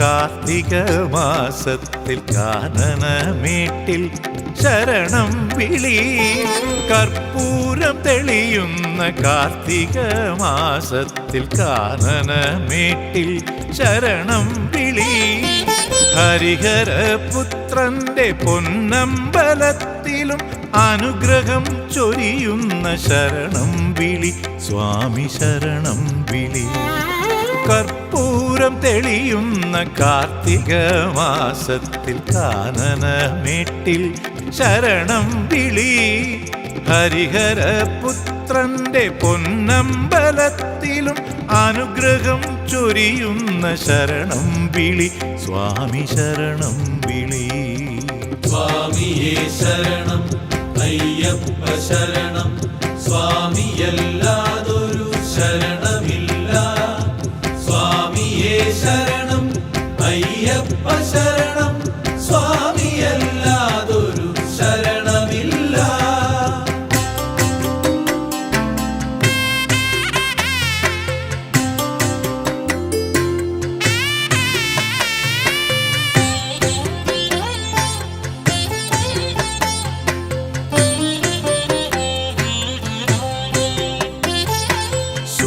കാർത്തിക മാസത്തിൽ കാനനമേട്ടിൽ ശരണം വിളി. കർപ്പൂരം തെളിയുന്ന കാർത്തിക മാസത്തിൽ കാനനമേട്ടിൽ ശരണം വിളി. ഹരിഹരപുത്രന്റെ പൊന്നമ്പലത്തിലും അനുഗ്രഹം ചൊരിയുന്ന ശരണം വിളി. സ്വാമി ശരണം വിളി. കർപ്പൂരം തെളിയുന്ന കാർത്തിക മാസത്തിൽ കാനനമേട്ടിൽ ശരണം വിളി. ഹരിഹര പുത്രന്റെ പൊന്നമ്പലത്തിലും അനുഗ്രഹം ചൊരിയുന്ന ശരണം വിളി. സ്വാമി ശരണം വിളി. സ്വാമിയേ ശരണം അയ്യപ്പ ശരണം. സ്വാമിയല്ലാതൊരു ശരണമില്ല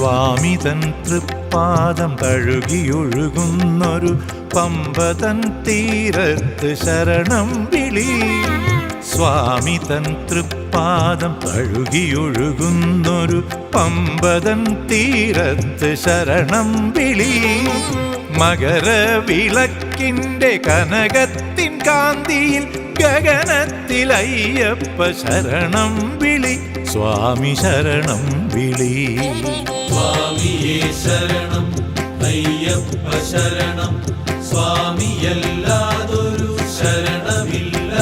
സ്വാമി തൻ തൃപ്പാദം തഴുകിയൊഴുകുന്നൊരു പമ്പതൻ തീരത്ത് ശരണം വിളി. സ്വാമി തൻ തൃപ്പാദം തഴുകിയൊഴുകുന്നൊരു പമ്പതൻ തീരത്ത് ശരണം വിളി. മകരവിളക്കിന്റെ കനകത്തിൻ കാന്തിയിൽ ഗഗനത്തിൽ അയ്യപ്പ ശരണം വിളി. സ്വാമി ശരണം വിളി. സ്വാമിയേ ശരണം അയ്യപ്പ ശരണം. സ്വാമിയല്ലാതൊരു ശരണമില്ല.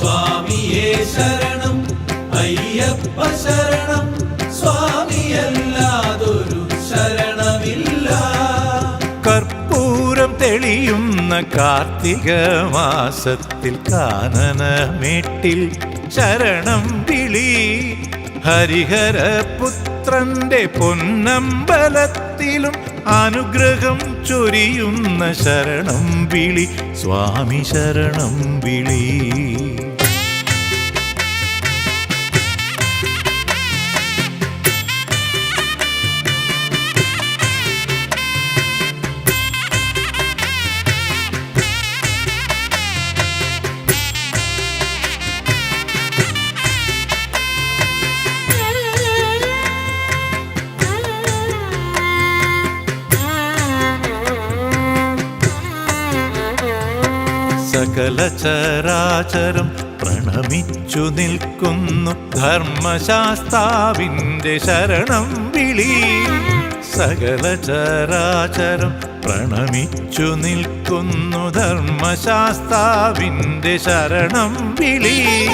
സ്വാമിയേ ശരണം അയ്യപ്പ ശരണം. തെളിയുന്ന കാർത്തിക മാസത്തിൽ കാനനമേട്ടിൽ ശരണം വിളി. ഹരിഹരപുത്രന്റെ പൊന്നമ്പലത്തിലും അനുഗ്രഹം ചൊരിയുന്ന ശരണം വിളി. സ്വാമി ശരണം വിളി. സകല ചരാചരം പ്രണമിച്ചു നിൽക്കുന്നു. ധർമ്മശാസ്താവിന്റെ ശരണം വിളി. സകല ചരാചരം പ്രണമിച്ചു നിൽക്കുന്നു. ധർമ്മശാസ്താവിന്റെ ശരണം വിളി.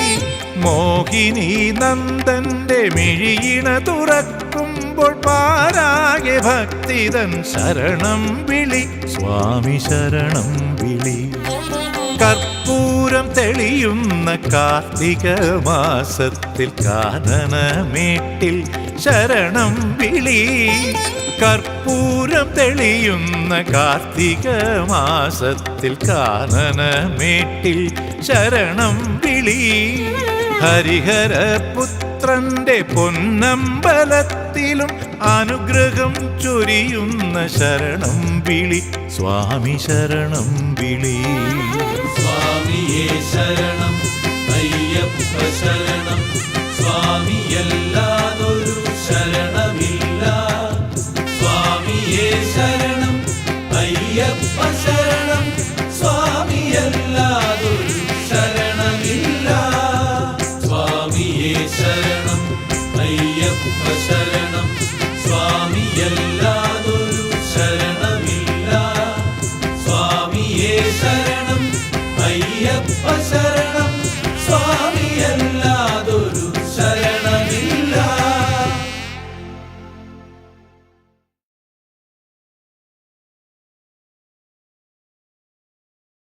മോഹിനി നന്ദന്റെ മിഴിയിണ തുറക്കുമ്പോൾ പാരാകെ ഭക്തിതൻ ശരണം വിളി. സ്വാമി ശരണം വിളി. കർപ്പൂരം തെളിയുന്ന കാർത്തിക മാസത്തിൽ കാനനമേട്ടിൽ ശരണം വിളി. കർപ്പൂരം തെളിയുന്ന കാർത്തിക മാസത്തിൽ കാനനമേട്ടിൽ ശരണം വിളി. ഹരിഹര പുത്രന്റെ പൊന്നമ്പലത്തിലും അനുഗ്രഹം ചൊരിയുന്ന ശരണം വിളി. സ്വാമി ശരണം വിളി. സ്വാമിയേ ശരണം അയ്യപ്പ ശരണം സ്വാമിയല്ല